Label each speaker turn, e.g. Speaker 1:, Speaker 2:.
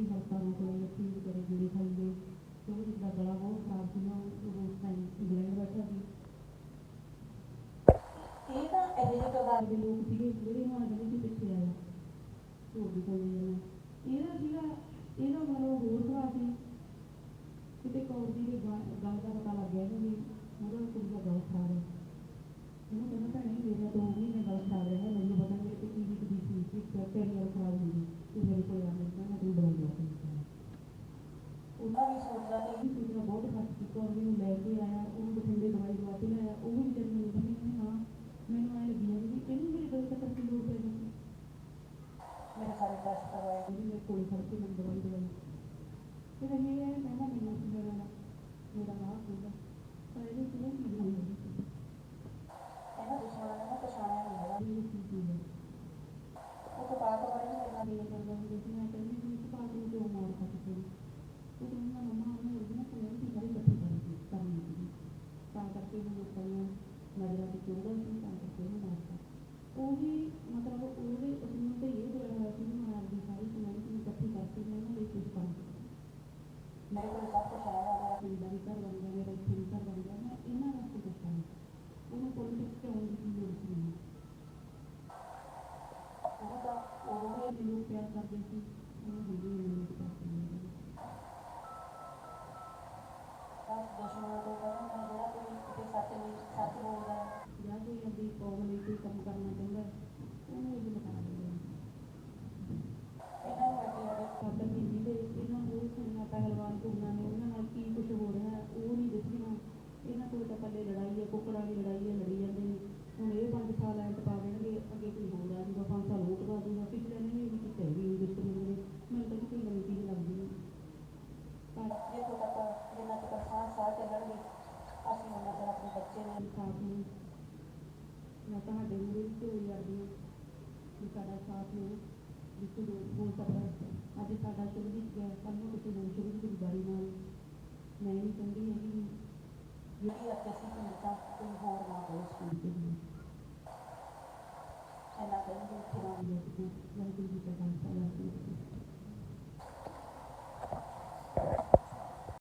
Speaker 1: ਵੀ ਹਸਪਤਾਲ ਨੂੰ ਕੋਈ ਅਸੀਂ ਕਰੇ ਜੁੜੀ ਖਾਈਏ ਤੇ ਉਹ ਜਿੱਦਾਂ ਗਲਾ ਬਹੁਤ ਖਰਾਬ ਸੀ ਨਾ ਉਹ ਉਸ ਟਾਈਮ ਇੰਗਲੈਂਡ ਬੈਠਾ ਸੀ। ਇਹ ਤਾਂ ਇਹੋ ਜਿਹੇ ਕਵਾਰ ਦੇ ਲੋਕ ਸੀਗੇ ਜਿਹੜੇ ਹੁਣ ਅਗਲੇ ਦੀ ਪਿੱਛੇ ਆਏ ਉਹ ਵੀ ਕੋਈ ਨਹੀਂ ਇਹਦਾ ਸੀਗਾ ਇਹਦਾ ਮਨੋਂ ਹੋਰ ਤਰ੍ਹਾਂ ਸੀ। ਕਿਤੇ ਕੌਰ ਦੀ ਗੱਲ ਦਾ ਪਤਾ ਲੱਗਿਆ ਇਹਨੂੰ ਉਹਨੇ ਨੂੰ ਲੈ ਕੇ ਆਇਆ ਉਹਨੂੰ ਬਠਿੰਡੇ ਦਵਾਈ ਦਵਾ ਕੇ ਲਿਆਇਆ ਉਹ ਵੀ ਵਿਚਾਰੀ ਮੈਨੂੰ ਕਹਿੰਦੀ ਹਾਂ ਮੈਨੂੰ ਐਂ ਲੱਗੀ ਜਾਂਦੀ ਵੀ ਇਹਨੂੰ ਮੇਰੇ ਗਲ ਤੱਕ ਕੀ ਲੋੜ ਪੈ ਗਈ। ਮੇਰੇ ਸਾਰੇ ਟੈਸਟ ਕਰਵਾਏ। ਉਹਨੇ ਮੇਰੇ ਕੋਲ ਖੜ ਕੇ ਮੈਨੂੰ ਦਵਾਈ ਦਵਾਈ। ਫਿਰ ਇਹ ਹੈ ਕਹਿੰਦਾ ਮੈਨੂੰ ਕੀ ਮੇਰਾ ਮੇਰਾ ਮਾਂ ਹੁੰਦਾ ਪਰ ਇਹਦੇ ਨਾ ਕੀ ਹੋਈ
Speaker 2: ਇਹਨਾਂ ਦੁਸ਼ਮਣਾਂ ਨੇ ਨਾ ਪਛਾਣਿਆ ਨਹੀਂ ਹੈਗਾ।
Speaker 1: ਹੈ
Speaker 2: ਉਹ ਤੋਂ ਬਾਅਦ ਬੜੀ ਮੇਰੇ ਨਾਲ
Speaker 1: ਗੱਲ ਕਰਦਾ ਸੀ ਮੈਂ ਕਹਿੰਦੀ ਸੀ ਇਸ ਬਾਤ ਨੂੰ ਕਿਉਂ ਮਾਰ ਖਾ ਕੇ ਉਹ ਕਹਿੰਦਾ ਮੰਮਾ ਉਹਨੇ ਉਹਦੀ ਨਾ ਕੋਈ ਵੀ ਸਾਰੀ ਇਕੱਠੀ ਕਰੀ ਸੀ ਕਰਨੀ ਸੀ ਤਾਂ ਕਰਕੇ ਉਹ ਲੋਕਾਂ ਨੂੰ ਨਜ਼ਰਾਂ ਤੇ ਚੁੜਦਾ ਸੀ ਤਾਂ ਕਰਕੇ ਉਹਨੂੰ ਮਾਰਦਾ ਉਹੀ ਮਤਲਬ ਉਹਦੇ ਉਸਨੂੰ ਤੇ ਇਹ ਹੋਇਆ ਹੋਇਆ ਸੀ ਵੀ ਮੈਂ ਆਪਦੀ ਸਾਰੀ ਕਮਿਊਨਿਟੀ ਨੂੰ ਇਕੱਠੀ ਕਰਕੇ ਮੈਂ ਉਹਨਾਂ ਲਈ ਕੁਝ ਕੰਮ
Speaker 2: ਮੇਰੇ ਕੋਲ ਸਭ ਕੁਝ ਆਇਆ ਮੇਰਾ
Speaker 1: ਮੇਰਾ ਵੀ ਘਰ ਬਣ ਗਿਆ, ਮੇਰਾ ਇੱਥੇ ਵੀ ਘਰ ਬਣ ਗਿਆ, ਮੈਂ ਇਹਨਾਂ ਵਾਸਤੇ ਕੁਝ ਕੰਮ ਉਹਨੂੰ ਪੋਲਿਟਿਕਸ ਚ ਆਉਣ ਦੀ ਕੀ ਲੋੜ ਸੀ ਮੈਨੂੰ
Speaker 2: ਉਹ ਤਾਂ
Speaker 1: ਉਹ ਵੀ ਲੋਕ ਪਿਆਰ ਕਰਦੇ ਸੀ, ਉਹਨੂੰ ਹੁੰਦੀ ਨਹੀਂ ਮੈਨੂੰ ਪਿਆਰ ਕਰਦੇ
Speaker 2: ਬਸ
Speaker 1: ਕੰਮ ਕਰਨਾ ਚਾਹੁੰਦਾ ਹੈ, ਉਹਨੂੰ ਇਹ ਬਤਾ ਦਿੰਦੇ
Speaker 2: ਇਹਨਾਂ ਨੂੰ ਅੱਗੇ ਅੱਗੇ
Speaker 1: ਸਾਡਾ ਵੀ ਜਿਹਦੇ ਇਹਨਾਂ ਨੂੰ ਕੁੜੀਆਂ ਪਹਿਲਵਾਨ ਕੁੜੀਆਂ ਨੇ ਉਹਨਾਂ ਨਾਲ ਕੀ ਕੁਝ ਹੋ ਰਿਹਾ ਹੈ, ਉਹ ਨਹੀਂ ਦਿਸਦੀਆਂ ਇਹਨਾਂ ਕੋਲ ਤਾਂ ਪੱਲੇ ਲੜਾਈ ਹੈ ਕੁੱਕੜਾਂ ਦੀ ਲੜਾਈ ਹੈ ਲੜੀ ਜਾਂਦੇ ਨੇ ਹੁਣ ਇਹ ਪੰਜ ਸਾਲ ਐਂ ਟਪਾ ਦੇਣਗੇ ਅੱਗੇ ਕੋਈ ਹੋਰ ਆ ਜੂਗਾ ਪੰਜ ਸਾਲ ਹੋਰ ਟਪਾ ਦੂਗਾ ਪਿਛਲੇ ਨੇ ਵੀ ਕੀਤਾ ਵੀ ਨਹੀਂ ਦਿਸਦੇ ਨੇ ਮੈਨੂੰ ਤਾਂ ਕੋਈ ਨਵੀਂ ਚੀਜ਼ ਲੱਗਦੀ ਨਹੀਂ ਪਰ
Speaker 2: ਜਿੱਥੋਂ ਤੱਕ ਜਿੰਨਾ ਤੱਕ ਸਾਹ ਸਾਹ ਚੱਲਣਗੇ ਅਸੀਂ ਉਹਨਾਂ ਚਿਰ ਆਪਣੇ ਬੱਚੇ ਨੂੰ
Speaker 1: ਇਨਸਾਫ ਨੂੰ ਮੈਂ ਤੁਹਾਡੇ ਮੂਹਰੇ ਵੀ ਝੋਲੀ ਲੜਦੀ ਹਾਂ ਵੀ ਸਾਡਾ ਸਾਥ ਨੂੰ ਵੀ ਹੋ ਸਕਦਾ ਅੱਜ ਸਾਡਾ ਸ਼ੁਰੂ ਵੀ ਗਿਆ, ਕੱਲ੍ਹ ਨੂੰ ਕਿਸੇ ਹੋਰ ਸ਼ੁਰੂ ਦੀ ਵਾਰੀ ਨਾਲ। ਮੈਂ ਨਹੀਂ ਕਹਿੰਦੀ ਹੈਗੀ ਵੀ
Speaker 2: ਜਿਹੜੀ ਅੱਜ ਅਸੀਂ ਹੋ ਕੋਈ